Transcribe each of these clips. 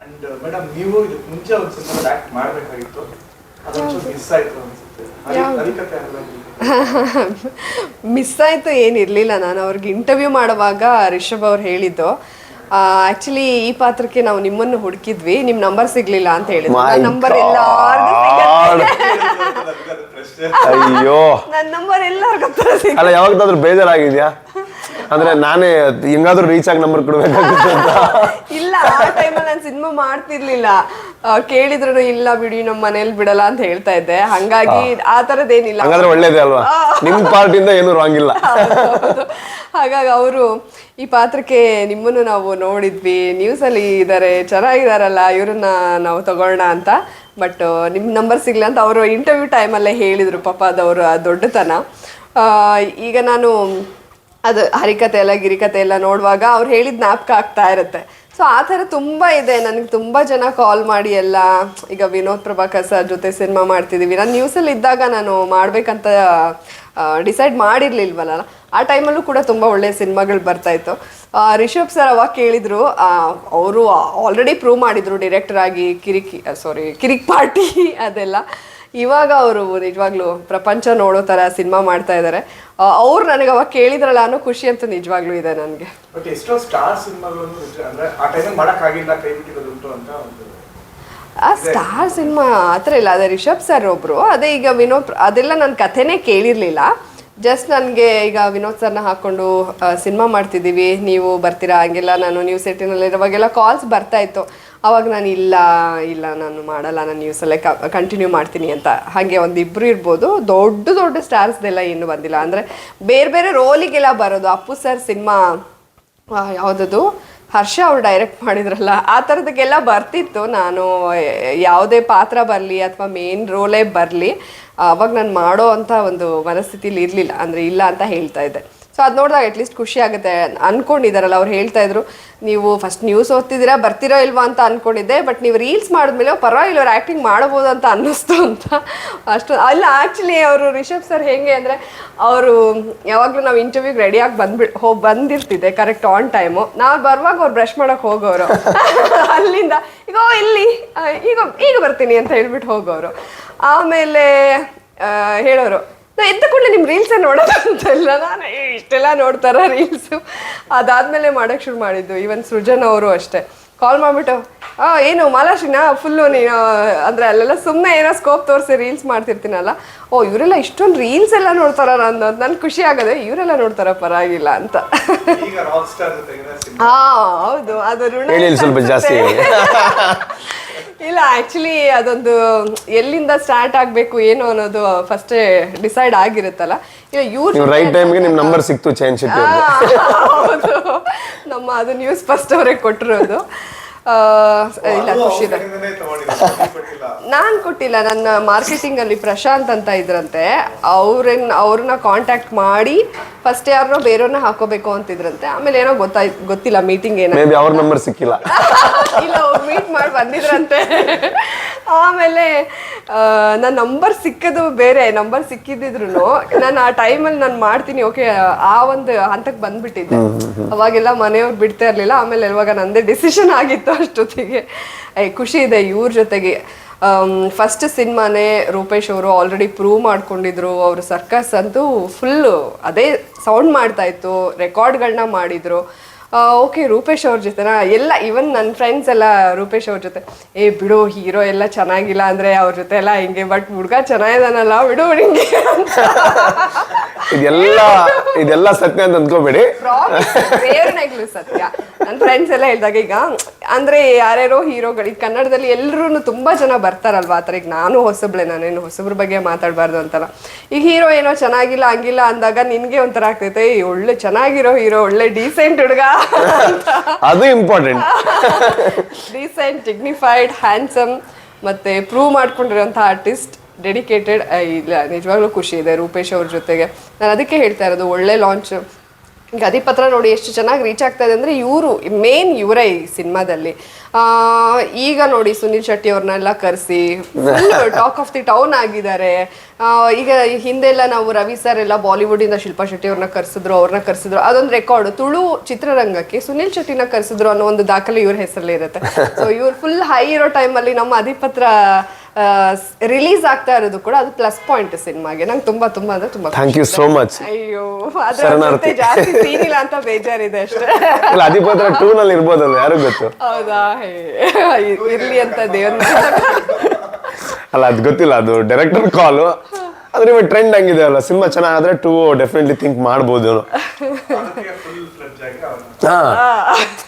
And madam ನೀವು ಇದಕ್ಕೆ ಮುಂಚೆ ಒಂದು ಸಿನಿಮಾ ಆಕ್ಟ್ ಮಾಡಬೇಕಾಗಿತ್ತು. ಅದೊಂಚೂರು ಮಿಸ್ ಆಯ್ತು ಅನ್ಸುತ್ತೆ? ಮಿಸ್ ಆಯ್ತು ಏನಿರಲಿಲ್ಲ ನಾನು. ಅವ್ರಿಗೆ ಇಂಟರ್ವ್ಯೂ ಮಾಡುವಾಗ ರಿಷಬ್ ಅವ್ರು ಹೇಳಿದ್ದು. ಆಕ್ಚುಲಿ ಈ ಪಾತ್ರಕ್ಕೆ ನಾವು ನಿಮ್ಮನ್ನು ಹುಡುಕಿದ್ವಿ. ನಿಮ್ ನಂಬರ್ ಸಿಗ್ಲಿಲ್ಲ ಅಂತ ಹೇಳಿದ್ರು. My number. ಎಲ್ಲಾರ್ಗೂ ಅಯ್ಯೋ. ನನ್ನ ನಂಬರ್ ಎಲ್ಲರಿಗೂ ಹತ್ರ ಸಿಗ್ ಅಲ್ಲ ಯಾವಾಗದಾದ್ರೂ ಬೇಜಾರಾಗಿದ್ಯಾ? ಅಂದ್ರೆ ನಾನೇ ಹೆಂಗಾದ್ರೂ ರೀಚ್ ಆಗಿ ನಂಬರ್ ಕೊಡ್ಬೇಕಾಗಿತ್ತು ಅಂತ. ಇಲ್ಲ ಆ ಟೈಮಲ್ಲಿ ನಾನು ಸಿನಿಮಾ ಮಾಡ್ತಿರ್ಲಿಲ್ಲ. ಆ, ಕೇಳಿದ್ರು ಇಲ್ಲ ಬಿಡಿ ನಮ್ಮ ಮನೇಲಿ ಬಿಡಲ್ಲ ಅಂತ ಹೇಳ್ತಾ ಇದ್ದೆ. ಹಂಗಾಗಿ ಆ ಥರದ್ದೇನಿಲ್ಲ ಹಂಗಾದ್ರೆ ಒಳ್ಳೇದೇ ಅಲ್ವಾ? ನಿಮ್ ಪಾರ್ಟಿಂದ ಏನು ರಾಂಗ್ ಇಲ್ಲ. ಹೌದು. ಹಾಗಾಗಿ ಅವರು ಈ ಪಾತ್ರಕ್ಕೆ ನಿಮ್ಮನ್ನು ನಾವು ನೋಡಿದ್ವಿ. ನ್ಯೂಸಲ್ಲಿ ಇದ್ದಾರೆ ಚೆನ್ನಾಗಿದಾರಲ್ಲ ಇವ್ರನ್ನ ನಾವು ತಗೊಳ್ಳೋಣ ಅಂತ. ಬಟ್ ನಿಮ್ ನಂಬರ್ ಸಿಗ್ಲ ಅಂತ ಅವರು ಇಂಟರ್ವ್ಯೂ ಟೈಮಲ್ಲೇ ಹೇಳಿದ್ರು. ಪಾಪ ಅದವರು ಆ ದೊಡ್ಡತನ. ಆ, ಈಗ ನಾನು ಅದು ಹರಿಕತೆ ಎಲ್ಲ, ಗಿರಿಕತೆ ಎಲ್ಲ ನೋಡುವಾಗ ಅವ್ರು ಹೇಳಿದ ಜ್ಞಾಪಕ ಆಗ್ತಾ ಇರುತ್ತೆ. ಸೊ ಆ ಥರ ತುಂಬ ಇದೆ. ನನಗೆ ತುಂಬ ಜನ ಕಾಲ್ ಮಾಡಿ ಎಲ್ಲ, ಈಗ ವಿನೋದ್ ಪ್ರಭಾಕರ್ ಸರ್ ಜೊತೆ ಸಿನಿಮಾ ಮಾಡ್ತಿದ್ದೀವಿ ನಾನು ನ್ಯೂಸಲ್ಲಿ ಇದ್ದಾಗ ನಾನು ಮಾಡಬೇಕಂತ ಡಿಸೈಡ್ ಮಾಡಿರ್ಲಿಲ್ವಲ್ಲ? ಆ ಟೈಮಲ್ಲೂ ಕೂಡ ತುಂಬ ಒಳ್ಳೆಯ ಸಿನಿಮಾಗಳು ಬರ್ತಾಯಿತ್ತು ರಿಷಬ್ ಸರ್ ಅವಾಗ ಕೇಳಿದರು ಅವರು ಆಲ್ರೆಡಿ ಪ್ರೂವ್ ಮಾಡಿದರು ಡಿರೆಕ್ಟರ್ ಆಗಿ ಕಿರಿಕಿ ಸಾರಿ ಕಿರಿಕ್ ಪಾರ್ಟಿ ಅದೆಲ್ಲ. ಇವಾಗ ಅವರು ನಿಜವಾಗ್ಲೂ ಪ್ರಪಂಚ ನೋಡೋ ಥರ ಸಿನಿಮಾ ಮಾಡ್ತಾ ಇದ್ದಾರೆ ಅವ್ರು ನನಗೆ ಅವಾಗ ಕೇಳಿದ್ರಲ್ಲ ಅನ್ನೋ ಖುಷಿ ಅಂತ ನಿಜವಾಗ್ಲೂ ಇದೆ ನನಗೆ. ಬಟ್ ಎಷ್ಟೋ ಸ್ಟಾರ್ ಸಿನಿಮಾಗಳನ್ನು ಅಂದ್ರೆ ಆ ಟೈಮಲ್ಲಿ ಮಾಡಕ್ಕಾಗಿಲ್ಲ ಕೈ ಬಿಟ್ಟಿರೋದುಂಟು ಅಂತ ಒಂದು ಆ ಸ್ಟಾರ್ ಸಿನಿಮಾ ಆ ಥರ ಇಲ್ಲ ಅದೇ ರಿಷಬ್ ಸರ್ ಒಬ್ರು. ಅದೇ ಈಗ ವಿನೋದ್ ಅದೆಲ್ಲ ನನ್ನ ಕಥೆನೇ ಕೇಳಿರ್ಲಿಲ್ಲ. ಜಸ್ಟ್ ನನಗೆ ಈಗ ವಿನೋದ್ ಸರ್ನ ಹಾಕೊಂಡು ಸಿನಿಮಾ ಮಾಡ್ತಿದ್ದೀವಿ ನೀವು ಬರ್ತೀರಾ ಹಂಗೆಲ್ಲ ನಾನು ನ್ಯೂಸ್ ಏಟಿನಲ್ಲಿರುವಾಗೆಲ್ಲ ಕಾಲ್ಸ್ ಬರ್ತಾ ಇತ್ತು. ಅವಾಗ ನಾನು ಇಲ್ಲ ಇಲ್ಲ, ನಾನು ಮಾಡಲ್ಲ, ನಾನು ನ್ಯೂಸಲ್ಲೇ ಕಂಟಿನ್ಯೂ ಮಾಡ್ತೀನಿ ಅಂತ. ಹಾಗೆ ಒಂದು ಇಬ್ಬರು ಇರ್ಬೋದು, ದೊಡ್ಡ ದೊಡ್ಡ ಸ್ಟಾರ್ಸ್ದೆಲ್ಲ ಏನು ಬಂದಿಲ್ಲ. ಅಂದರೆ ಬೇರೆ ಬೇರೆ ರೋಲಿಗೆಲ್ಲ ಬರೋದು. ಅಪ್ಪು ಸರ್ ಸಿನಿಮಾ ಯಾವುದದು? ಹರ್ಷ ಅವ್ರು ಡೈರೆಕ್ಟ್ ಮಾಡಿದ್ರಲ್ಲ, ಆ ಥರದಕ್ಕೆಲ್ಲ ಬರ್ತಿತ್ತು. ನಾನು ಯಾವುದೇ ಪಾತ್ರ ಬರಲಿ ಅಥವಾ ಮೇನ್ ರೋಲೇ ಬರಲಿ, ಅವಾಗ ನಾನು ಮಾಡೋ ಅಂಥ ಒಂದು ಮನಸ್ಥಿತಿಲಿ ಇರಲಿಲ್ಲ. ಅಂದರೆ ಇಲ್ಲ ಅಂತ ಹೇಳ್ತಾ ಇದ್ದೆ. ಸೊ ಅದು ನೋಡಿದಾಗ ಅಟ್ಲೀಸ್ಟ್ ಖುಷಿ ಆಗುತ್ತೆ. ಅನ್ಕೊಂಡಿದ್ದಾರಲ್ಲ ಅವ್ರು ಹೇಳ್ತಾ ಇದ್ರು, ನೀವು ಫಸ್ಟ್ ನ್ಯೂಸ್ ಓದ್ತಿದ್ದೀರಾ, ಬರ್ತಿರೋ ಇಲ್ವಾ ಅಂತ ಅನ್ಕೊಂಡಿದ್ದೆ ಬಟ್ ನೀವು ರೀಲ್ಸ್ ಮಾಡಿದ್ಮೇಲೆ ಪರವಾಗಿಲ್ಲ, ಅವ್ರು ಆ್ಯಕ್ಟಿಂಗ್ ಮಾಡ್ಬೋದು ಅಂತ ಅನ್ನಿಸ್ತು ಅಂತ ಅಷ್ಟು ಅಲ್ಲ ಆ್ಯಕ್ಚುಲಿ ಅವರು ರಿಷಬ್ ಸರ್ ಹೇಗೆ ಅಂದರೆ, ಅವರು ಯಾವಾಗಲೂ ನಾವು ಇಂಟರ್ವ್ಯೂಗೆ ರೆಡಿಯಾಗಿ ಬಂದ್ಬಿಟ್ಟು ಹೋಗಿ ಬಂದಿರ್ತಿದ್ದೆ ಕರೆಕ್ಟ್ ಆನ್ ಟೈಮು ನಾವು ಬರುವಾಗ ಅವ್ರು ಬ್ರಷ್ ಮಾಡೋಕೆ ಹೋಗೋರು. ಅಲ್ಲಿಂದ, ಈಗ ಇಲ್ಲಿ ಈಗ ಈಗ ಬರ್ತೀನಿ ಅಂತ ಹೇಳ್ಬಿಟ್ಟು ಹೋಗೋರು. ಆಮೇಲೆ ಹೇಳೋರು ನಾ ಎದ್ದ ಕೂಡಲೇ ನಿಮ್ಮ ರೀಲ್ಸೇ ನೋಡೋದು ಅಂತೆಲ್ಲ ನಾನು ಏ, ಇಷ್ಟೆಲ್ಲ ನೋಡ್ತಾರ ರೀಲ್ಸು ಅದಾದ್ಮೇಲೆ ಮಾಡೋಕ್ಕೆ ಶುರು ಮಾಡಿದ್ದು. ಈವನ್ ಸೃಜನ್ ಅವರು ಅಷ್ಟೇ. ಕಾಲ್ ಮಾಡಿಬಿಟ್ಟು ಆ ಏನು ಮಾಲಾಶ್ರೀನಾ ಫುಲ್ಲು ನೀನು ಅಂದರೆ ಅಲ್ಲೆಲ್ಲ ಸುಮ್ಮನೆ ಏನೋ ಸ್ಕೋಪ್ ತೋರಿಸಿ ರೀಲ್ಸ್ ಮಾಡ್ತಿರ್ತೀನಲ್ಲ. ಓ ಇವರೆಲ್ಲ ಇಷ್ಟೊಂದು ರೀಲ್ಸ್ ಎಲ್ಲ ನೋಡ್ತಾರ ಅನ್ನೋದು ನನ್ಗೆ ಖುಷಿ ಆಗೋದೆ? ಇವರೆಲ್ಲ ನೋಡ್ತಾರ ಪರವಾಗಿಲ್ಲ ಅಂತ. ಈಗ ರಾಕ್ ಸ್ಟಾರ್ ಜೊತೆಗಿನ ಸಿನಿಮಾ. ಹಾ ಹೌದು. ಅದು ಋಣ ಸ್ವಲ್ಪ ಜಾಸ್ತಿ. ಇಲ್ಲ ಆಕ್ಚುಲಿ ಅದೊಂದು ಎಲ್ಲಿಂದ ಸ್ಟಾರ್ಟ್ ಆಗಬೇಕು ಏನು ಅನ್ನೋದು ಫಸ್ಟ್ ಡಿಸೈಡ್ ಆಗಿರುತ್ತಲ್ಲ. ಇಲ್ಲ ಇವ್ರು ರೈಟ್ ಟೈಮ್ಗೆ ನಿಮ್ಮ ನಂಬರ್ ಸಿಕ್ತು ಚೇಂಜ್ ಹೌದು. ನಮ್ಮ ಅದು ನ್ಯೂಸ್ ಫಸ್ಟ್ ಅವರೇ ಕೊಟ್ಟಿರೋದು ಆ, ಇಲ್ಲ ಖುಷಿ ಇದೆ ತಗೊಂಡಿಲ್ಲ ನಾನು ಕೊಟ್ಟಿಲ್ಲ ನನ್ನ ಮಾರ್ಕೆಟಿಂಗ್ ಅಲ್ಲಿ ಪ್ರಶಾಂತ್ ಅಂತ ಇದ್ರಂತೆ. ಅವ್ರನ್ನ ಅವ್ರನ್ನ ಕಾಂಟ್ಯಾಕ್ಟ್ ಮಾಡಿ ಫಸ್ಟ್ ಯಾರನ್ನೋ ಬೇರೆಯವ್ರನ್ನ ಹಾಕೋಬೇಕು ಅಂತಿದ್ರಂತೆ. ಆಮೇಲೆ ಏನೋ ಗೊತ್ತಾಯ್ ಗೊತ್ತಿಲ್ಲ ಮೀಟಿಂಗ್ ಏನೋ ಮೇ ಬಿ ಅವ್ರ ನಂಬರ್ ಸಿಕ್ಕಿಲ್ಲ. ಇಲ್ಲ ಅವ್ರು ಮೀಟ್ ಮಾಡಿ ಬಂದಿದ್ರಂತೆ. ಆಮೇಲೆ ನನ್ನ ನಂಬರ್ ಸಿಕ್ಕದು ಬೇರೆ. ನಂಬರ್ ಸಿಕ್ಕಿದ್ರು ನಾನು ಆ ಟೈಮಲ್ಲಿ ನಾನು ಮಾಡ್ತೀನಿ. ಓಕೆ ಆ ಒಂದು ಹಂತಕ್ಕೆ ಬಂದ್ಬಿಟ್ಟಿದ್ದೆ. ಅವಾಗೆಲ್ಲ ಮನೆಯವ್ರು ಬಿಡ್ತಾ ಇರಲಿಲ್ಲ. ಆಮೇಲೆ ಇವಾಗ ನಂದೇ ಡಿಸಿಷನ್ ಆಗಿತ್ತು ಅಷ್ಟೊತ್ತಿಗೆ. ಐ ಖುಷಿ ಇದೆ ಇವ್ರ ಜೊತೆಗೆ. ಫಸ್ಟ್ ಸಿನಿಮಾನೇ ರೂಪೇಶ್ ಅವರು ಆಲ್ರೆಡಿ ಪ್ರೂವ್ ಮಾಡ್ಕೊಂಡಿದ್ರು ಅವರು ಸರ್ಕಸ್ ಅಂತೂ ಫುಲ್ಲು ಅದೇ ಸೌಂಡ್ ಮಾಡ್ತಾ ಇತ್ತು ರೆಕಾರ್ಡ್ಗಳನ್ನ ಮಾಡಿದ್ರು. ಓಕೆ ರೂಪೇಶ್ ಅವ್ರ ಜೊತೆನಾ? ಎಲ್ಲ ಇವನ್ ನನ್ನ ಫ್ರೆಂಡ್ಸ್ ಎಲ್ಲ ರೂಪೇಶ್ ಅವ್ರ ಜೊತೆ ಏ ಬಿಡು ಹೀರೋ ಎಲ್ಲ ಚೆನ್ನಾಗಿಲ್ಲ ಅಂದ್ರೆ ಅವ್ರ ಜೊತೆ ಎಲ್ಲ ಹಿಂಗೆ ಬಟ್ ಹುಡ್ಗ ಚೆನ್ನಾಗಿದಾನಲ್ಲ ಬಿಡು ಹಿಂಗೆ ಇದೆಲ್ಲ ಇದೆಲ್ಲ ಸತ್ಯ ಅಂತ ಅಂದ್ಕೋಬೇಡಿ. ಸತ್ಯ. ನನ್ನ ಫ್ರೆಂಡ್ಸ್ ಎಲ್ಲ ಹೇಳಿದಾಗ ಈಗ ಅಂದ್ರೆ ಯಾರ್ಯಾರೋ ಹೀರೋಗಳು ಈಗ ಕನ್ನಡದಲ್ಲಿ ಎಲ್ಲರೂ ತುಂಬಾ ಜನ ಬರ್ತಾರಲ್ವಾ ಆ ಥರ? ಈಗ ನಾನು ಹೊಸಬ್ಳೆ ನಾನೇನು ಹೊಸಬ್ರ ಬಗ್ಗೆ ಮಾತಾಡಬಾರ್ದು ಅಂತಲ್ಲ. ಈಗ ಹೀರೋ ಏನೋ ಚೆನ್ನಾಗಿಲ್ಲ ಹಂಗಿಲ್ಲ ಅಂದಾಗ ನಿನ್ಗೆ ಒಂಥರ ಆಗ್ತೈತೆ "ಏ, ಒಳ್ಳೆ ಚೆನ್ನಾಗಿರೋ ಹೀರೋ ಒಳ್ಳೆ ಡೀಸೆಂಟ್ ಹುಡುಗ ಅದು ಇಂಪಾರ್ಟೆಂಟ್ ಡೀಸೆಂಟ್ ಡಿಗ್ನಿಫೈಡ್ ಹ್ಯಾಂಡ್ಸಮ್ ಮತ್ತೆ ಪ್ರೂವ್ ಮಾಡ್ಕೊಂಡಿರೋಂಥ ಆರ್ಟಿಸ್ಟ್ ಡೆಡಿಕೇಟೆಡ್ ಇಲ್ಲ ನಿಜವಾಗ್ಲೂ ಖುಷಿ ಇದೆ ರೂಪೇಶ್ ಅವ್ರ ಜೊತೆಗೆ. ನಾನು ಅದಕ್ಕೆ ಹೇಳ್ತಾ ಇರೋದು ಒಳ್ಳೆ ಲಾಂಚ್ ಈಗ ಅಧಿಪತ್ರ ನೋಡಿ ಎಷ್ಟು ಚೆನ್ನಾಗಿ ರೀಚ್ ಆಗ್ತಾ ಇದೆ ಅಂದರೆ ಇವರು ಮೇನ್ ಇವರೇ ಈ ಸಿನಿಮಾದಲ್ಲಿ. ಈಗ ನೋಡಿ ಸುನಿಲ್ ಶೆಟ್ಟಿ ಅವ್ರನ್ನೆಲ್ಲ ಕರೆಸಿ ಟಾಕ್ ಆಫ್ ದಿ ಟೌನ್ ಆಗಿದ್ದಾರೆ. ಈಗ ಹಿಂದೆಲ್ಲ ನಾವು ರವಿ ಸರ್ ಎಲ್ಲ ಬಾಲಿವುಡಿಂದ ಶಿಲ್ಪಾ ಶೆಟ್ಟಿ ಅವ್ರನ್ನ ಕರೆಸಿದ್ರು ಅವ್ರನ್ನ ಕರೆಸಿದ್ರು. ಅದೊಂದು ರೆಕಾರ್ಡ್ ತುಳು ಚಿತ್ರರಂಗಕ್ಕೆ ಸುನಿಲ್ ಶೆಟ್ಟಿನ ಕರೆಸಿದ್ರು ಅನ್ನೋ ಒಂದು ದಾಖಲೆ ಇವ್ರ ಹೆಸರಲ್ಲಿ ಇರುತ್ತೆ. ಸೊ ಇವ್ರು ಫುಲ್ ಹೈ ಇರೋ ಟೈಮಲ್ಲಿ ನಮ್ಮ ಅಧಿಪತ್ರ ರಿಲೀಸ್ ಆಗ್ತಾ ಇರೋದು ಕೂಡ ಅದು ಪ್ಲಸ್ ಪಾಯಿಂಟ್ ಸಿನಿಮಾಗೆ. ನಂಗೆ ತುಂಬಾ ತುಂಬಾ ಅಂದ್ರೆ ತುಂಬಾ ಥ್ಯಾಂಕ್ ಯು ಸೋ ಮಚ್ ಅಯ್ಯೋ ಅದರ. ಜೊತೆ ಜಾಸ್ತಿ ಸೀನ್ ಇಲ್ಲ ಅಂತ ಬೇಜಾರಿದೆ ಅಷ್ಟೇ. ಇಲ್ಲ ಅಧಿಪತ್ರ ಟೂ ನಲ್ಲಿ ಇರ್ಬೋದಲ್ಲ ಯಾರು ಗೊತ್ತು? ಹೌದಾ? ಇರ್ಲಿ ಅಂತ ದೇವ್ರ ಅಲ್ಲ ಅದು ಗೊತ್ತಿಲ್ಲ ಅದು ಡೈರೆಕ್ಟರ್ ಕಾಲು ಆದ್ರೆ ಇವಾಗ ಟ್ರೆಂಡ್ ಹಂಗಿದೆ ಅಲ್ಲ ಸಿನಿಮಾ ಚೆನ್ನಾಗಾದ್ರೆ ಟೂ ಡೆಫಿನೆಟ್ಲಿ ಥಿಂಕ್ ಮಾಡ್ಬೋದು ಅದಕ್ಕೆ ಫುಲ್ ಫ್ಲೆಡ್ಜ್ ಆಗಿ ಅವ್ರನ್ನ ಹಾ.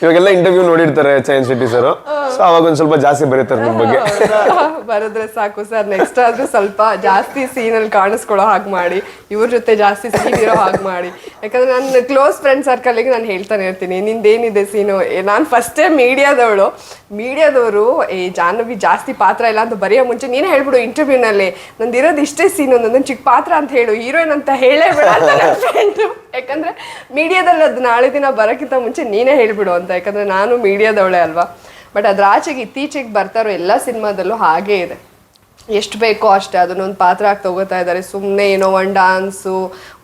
ಇವಾಗೆಲ್ಲ ಇಂಟರ್ವ್ಯೂ ನೋಡಿರ್ತಾರೆ ಚೈನ್ ಶೆಟ್ಟಿ ಸರ್ ಸೊ ಅವಾಗ ಒಂದ್ ಸ್ವಲ್ಪ ಜಾಸ್ತಿ ಬರೀತಾರೆ ನಿಮ್ ಬಗ್ಗೆ. ಬರೆದ್ರೆ ಸಾಕು ಸರ್ ನೆಕ್ಸ್ಟ್ ಆದ್ರೂ ಸ್ವಲ್ಪ ಜಾಸ್ತಿ ಸೀನ್ ಅಲ್ಲಿ ಕಾಣಿಸ್ಕೊಳ್ಳೋ ಹಾಗೆ ಮಾಡಿ. ಇವ್ರ ಜೊತೆ ಜಾಸ್ತಿ ಸೀನ್ ಇರೋ ಹಾಗೆ ಮಾಡಿ. ಯಾಕಂದ್ರೆ ನನ್ನ ಕ್ಲೋಸ್ ಫ್ರೆಂಡ್ ಸರ್ಕಲ್ಗೆ ನಾನು ಹೇಳ್ತಾನೆ ಇರ್ತೀನಿ ನಿಂದೇನಿದೆ ಸೀನು ನಾನು ಫಸ್ಟೇ ಮೀಡಿಯಾದವಳು ಮೀಡಿಯಾದವರು ಏ ಜಾಹ್ನವಿ ಜಾಸ್ತಿ ಪಾತ್ರ ಇಲ್ಲ ಅಂತ ಬರೆಯೋ ಮುಂಚೆ ನೀನೇ ಹೇಳ್ಬಿಡು ಇಂಟರ್ವ್ಯೂನಲ್ಲಿ ನಂದು ಇರೋದು ಇಷ್ಟೇ ಸೀನು ನನ್ನ ಚಿಕ್ಕ ಪಾತ್ರ ಅಂತ ಹೇಳು. ಹೀರೋಯಿನ್ ಅಂತ ಹೇಳೇ ಬೇಡ ಅಂತ ನನ್ನ ಫ್ರೆಂಡು ಯಾಕಂದ್ರೆ ಮೀಡಿಯಾದಲ್ಲಿ ಅದು ನಾಳೆ ದಿನ ಬರೋಕ್ಕಿಂತ ಮುಂಚೆ ನೀನೇ ಹೇಳಿಬಿಡು ಅಂತ, ಯಾಕಂದ್ರೆ ನಾನು ಮೀಡಿಯಾದವಳೆ ಅಲ್ವಾ? ಬಟ್ ಅದ್ರ ಆಚೆಗೆ ಇತ್ತೀಚೆಗೆ ಬರ್ತಾ ಇರೋ ಎಲ್ಲ ಸಿನಿಮಾದಲ್ಲೂ ಹಾಗೇ ಇದೆ. ಎಷ್ಟು ಬೇಕೋ ಅಷ್ಟೇ, ಅದನ್ನೊಂದು ಪಾತ್ರ ಆಗಿ ತಗೋತಾ ಇದ್ದಾರೆ. ಸುಮ್ಮನೆ ಏನೋ ಒಂದು ಡಾನ್ಸು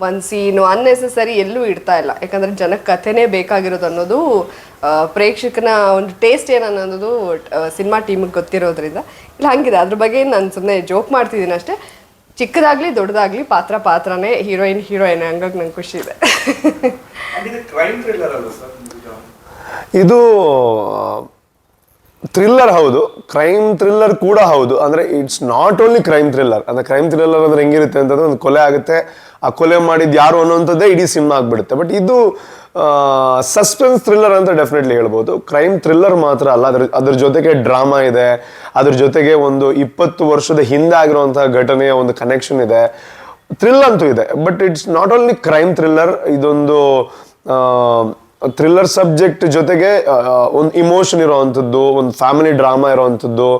ಒಂದು ಸೀನು ಅನ್ನೆಸೆಸರಿ ಎಲ್ಲೂ ಇಡ್ತಾ ಇಲ್ಲ. ಯಾಕಂದ್ರೆ ಜನಕ್ಕೆ ಕಥೆನೇ ಬೇಕಾಗಿರೋದು ಅನ್ನೋದು ಪ್ರೇಕ್ಷಕನ ಒಂದು ಟೇಸ್ಟ್ ಏನನ್ನೋದು ಸಿನಿಮಾ ಟೀಮಿಗೆ ಗೊತ್ತಿರೋದ್ರಿಂದ. ಇಲ್ಲ, ಹಂಗಿದೆ. ಅದ್ರ ಬಗ್ಗೆ ನಾನು ಸುಮ್ಮನೆ ಜೋಕ್ ಮಾಡ್ತಿದ್ದೀನಿ ಅಷ್ಟೇ. ಚಿಕ್ಕದಾಗ್ಲಿ ದೊಡ್ಡದಾಗ್ಲಿ ಪಾತ್ರ ಪಾತ್ರನೇ ಹೀರೋಯಿನ್ ಹೀರೋಯಿನ್ ಹಂಗಾಗಿ ನಂಗೆ ಖುಷಿ ಇದೆ. ಇದು ಕ್ರೈಮ್ ಥ್ರಿಲ್ಲರ್ ಹೌದು, ಕ್ರೈಮ್ ಥ್ರಿಲ್ಲರ್ ಕೂಡ ಹೌದು, ಅಂದರೆ it's not only crime thriller ಅಂದರೆ ಕ್ರೈಮ್ ಥ್ರಿಲ್ಲರ್ ಅಂದ್ರೆ ಹೆಂಗಿರುತ್ತೆ ಅಂತಂದ್ರೆ ಒಂದು ಕೊಲೆ ಆಗುತ್ತೆ, ಆ ಕೊಲೆ ಮಾಡಿದ್ದು ಯಾರು ಅನ್ನೋಂಥದ್ದೇ ಇಡೀ ಸಿನಿಮಾ ಆಗಿಬಿಡುತ್ತೆ. ಬಟ್ ಇದು ಸಸ್ಪೆನ್ಸ್ ಥ್ರಿಲ್ಲರ್ ಅಂತ ಡೆಫಿನೆಟ್ಲಿ ಹೇಳ್ಬೋದು. ಕ್ರೈಮ್ ಥ್ರಿಲ್ಲರ್ ಮಾತ್ರ ಅಲ್ಲ, ಅದ್ರ ಅದ್ರ ಜೊತೆಗೆ ಡ್ರಾಮಾ ಇದೆ, ಅದ್ರ ಜೊತೆಗೆ ಒಂದು ಇಪ್ಪತ್ತು ವರ್ಷದ ಹಿಂದೆ ಆಗಿರುವಂತಹ ಘಟನೆಯ ಒಂದು ಕನೆಕ್ಷನ್ ಇದೆ. ಥ್ರಿಲ್ ಅಂತೂ ಇದೆ but it's not only crime thriller ಇದೊಂದು ಥ್ರಿಲ್ಲರ್ ಸಬ್ಜೆಕ್ಟ್ ಜೊತೆಗೆ ಒಂದು ಇಮೋಷನ್ ಇರೋವಂಥದ್ದು ಒಂದು ಫ್ಯಾಮಿಲಿ ಡ್ರಾಮಾ ಇರೋವಂಥದ್ದು